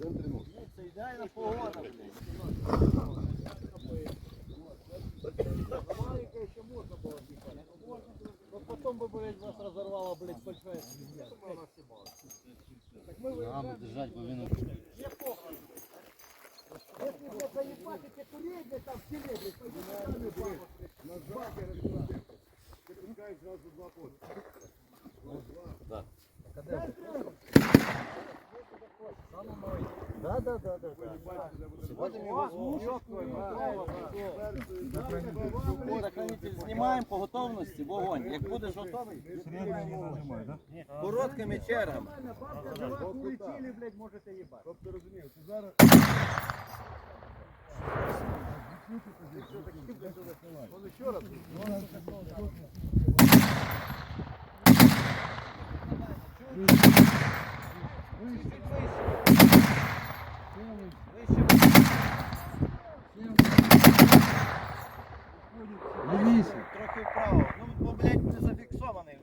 центрі носа. Це ідеальна погода, блядь. Ну потом бы, блядь, вас разорвало, блядь, большая свинья. Надо держать, бо він Ти пускаєш зразу два поти. Да, Да, да, да. Предохранитель знімаємо по готовності, вогонь. Як будеш готовий, короткими чергами. Блядь, можете їбати. Щоб ти розумів, ти зараз Он раз. Трохи вправо. Ну, бо, блядь, не зафіксований.